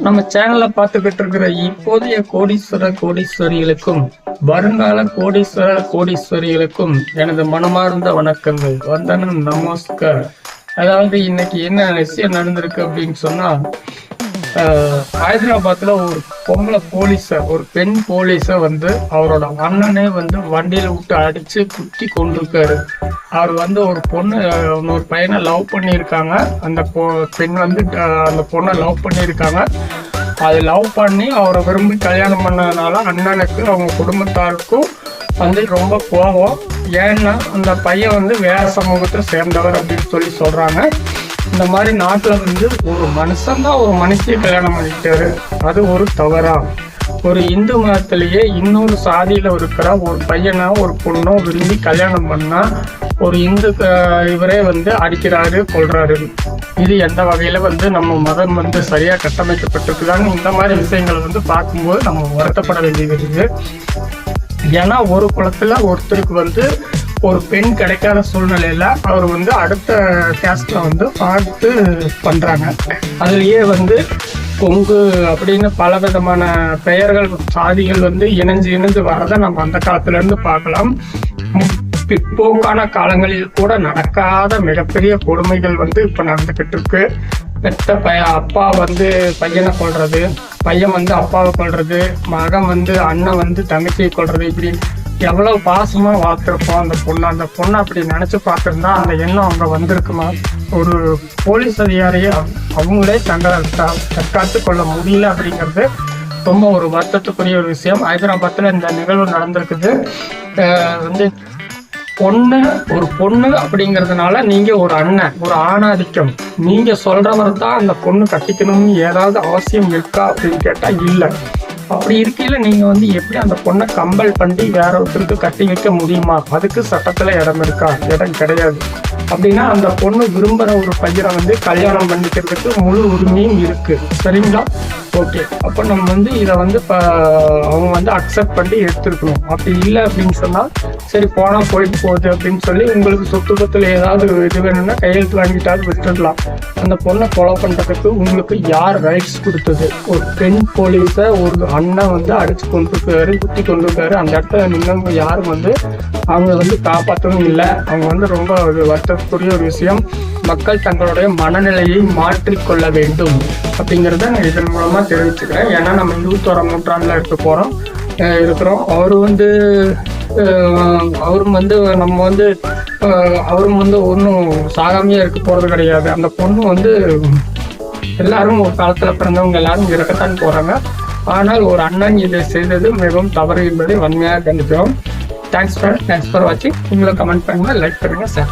நம்ம சேனல்ல பார்த்துக்கிட்டு இருக்கிற இப்போதைய கோடீஸ்வர கோடீஸ்வரிகளுக்கும் வருங்கால கோடீஸ்வர கோடீஸ்வரிகளுக்கும் எனது மனமார்ந்த வணக்கங்கள். வந்தனம் நமஸ்கார். அதாவது இன்னைக்கு என்ன விஷயம் நடந்திருக்கு அப்படின்னு சொன்னா ஆஹ், ஹைதராபாத்ல ஒரு பொம்பளை போலீஸ ஒரு பெண் போலீஸ வந்து அவரோட அண்ணனே வந்து வண்டியில விட்டு அடிச்சு குத்தி கொண்டிருக்காரு. அவர் வந்து ஒரு பொண்ணு ஒரு பையனை லவ் பண்ணியிருக்காங்க. அந்த பொ பெண் வந்து அந்த பொண்ணை லவ் பண்ணியிருக்காங்க. அது லவ் பண்ணி அவரை விரும்பி கல்யாணம் பண்ணதுனால அண்ணனுக்கு அவங்க குடும்பத்தாருக்கும் வந்து ரொம்ப கோபம். ஏன்னா அந்த பையன் வந்து வேற சமூகத்தை சேர்ந்தவர் அப்படின்னு சொல்லி சொல்கிறாங்க இந்த மாதிரி நாட்டில் வந்து ஒரு மனுஷன் தான் ஒரு மனுஷியை கல்யாணம் பண்ணிட்டாரு அது ஒரு தவறா? ஒரு இந்து மதத்திலேயே இன்னொரு சாதியில் இருக்கிற ஒரு பையனோ ஒரு பொண்ணோ விரும்பி கல்யாணம் பண்ணால் ஒரு இந்து இவரே வந்து அடிக்கிறாரு கொள்றாரு இது எந்த வகையில வந்து நம்ம மதம் வந்து சரியா கட்டமைக்கப்பட்டிருக்குதான்னு இந்த மாதிரி விஷயங்களை வந்து பார்க்கும்போது நம்ம வருத்தப்பட வேண்டியது இருக்கு ஏன்னா ஒரு குளத்துல ஒருத்தருக்கு வந்து ஒரு பெண் கிடைக்காத சூழ்நிலையில அவர் வந்து அடுத்த கேஸ்ட்ல வந்து பார்த்து பண்றாங்க. அதுலயே வந்து கொங்கு அப்படின்னு பல விதமான பெயர்கள் சாதிகள் வந்து இணைஞ்சு இணைஞ்சு வரதை நம்ம அந்த காலத்துல இருந்து பார்க்கலாம். பிற்போக்கான காலங்களில் கூட நடக்காத மிகப்பெரிய கொடுமைகள் வந்து இப்ப நடந்துகிட்டு இருக்கு. பெத்த பைய அப்பா வந்து பையனை கொள்றது பையன் வந்து அப்பாவை கொள்றது மகன் வந்து அண்ணன் வந்து தங்கச்சியை கொள்றது இப்படி எவ்வளவு பாசமா வளர்த்துருப்போம் அந்த பொண்ணு. அந்த பொண்ணை அப்படி நினைச்சு பார்த்துருந்தா அந்த எண்ணம் அவங்க வந்திருக்குமா? ஒரு போலீஸ் அதிகாரியை அவங்களே தங்களை தற்காத்து கொள்ள முடியல அப்படிங்கிறது ரொம்ப ஒரு வருத்தத்துக்குரிய ஒரு விஷயம். ஹைதராபாத்தில் இந்த நிகழ்வு நடந்திருக்குது. வந்து பொண்ணு ஒரு பொண்ணு அப்படிங்கிறதுனால நீங்க ஒரு அண்ணன் ஒரு ஆணாதிக்கம். நீங்க சொல்றவர் தான் அந்த பொண்ணு கட்டிக்கணும்னு ஏதாவது அவசியம் இருக்கா அப்படின்னு கேட்டா இல்ல. அப்படி இருக்கையில நீங்க வந்து எப்படி அந்த பொண்ணை கம்பல் பண்ணி வேற ஒருத்தருக்கு கட்டி வைக்க முடியுமா? அதுக்கு சட்டத்துல இடம் இருக்கா? இடம் கிடையாது. அப்படின்னா அந்த பொண்ணு விரும்புகிற ஒரு பையனை வந்து கல்யாணம் பண்ணிக்கிறதுக்கு முழு உரிமையும் இருக்கு. சரிங்களா? ஓகே. அப்போ நம்ம வந்து இதை வந்து இப்போ அவங்க வந்து அக்செப்ட் பண்ணி எடுத்துருக்கணும். அப்படி இல்லை அப்படின்னு சொன்னால் சரி போனால் போயிட்டு போகுது அப்படின்னு சொல்லி உங்களுக்கு சொத்து பத்தில் ஏதாவது இது வேணும்னா கையெழுத்து வாங்கிட்டாவது விட்டுடலாம். அந்த பொண்ணை கொலை பண்ணுறதுக்கு உங்களுக்கு யார் ரைட்ஸ் கொடுத்தது? ஒரு பெண் போலீஸை ஒரு அண்ணன் வந்து அடிச்சு கொண்டு இருக்காரு குத்தி கொண்டு இருக்காரு அந்த இடத்துல நின்னவங்க யாரும் வந்து அவங்க வந்து காப்பாற்றவும் இல்லை. அவங்க வந்து ரொம்ப ஒரு வருத்தத்துக்குரிய ஒரு விஷயம். மக்கள் தங்களுடைய மனநிலையை மாற்றிக்கொள்ள வேண்டும் அப்படிங்கிறத நான் இதன் மூலமாக தெரிவிச்சுக்கிறேன். ஏன்னா நம்ம இருபத்தோராம் நூற்றாண்டில் இருக்க போகிறோம் இருக்கிறோம். அவர் வந்து அவரும் வந்து நம்ம வந்து அவரும் வந்து ஒன்றும் சாகாமையே இருக்க போகிறது கிடையாது. அந்த பொண்ணு வந்து எல்லாரும் ஒரு காலத்தில் பிறந்தவங்க எல்லாரும் இருக்கத்தான் போகிறாங்க ஆனால் ஒரு அண்ணன் இதை செய்தது மிகவும் தவறு என்பதை வன்மையாக கண்டிக்கிறோம். தேங்க்ஸ் ஃபார் தேங்க்ஸ் ஃபார் வாட்சிங் நீங்களும் கமெண்ட் பண்ணுங்கள் லைக் பண்ணுங்கள் சார்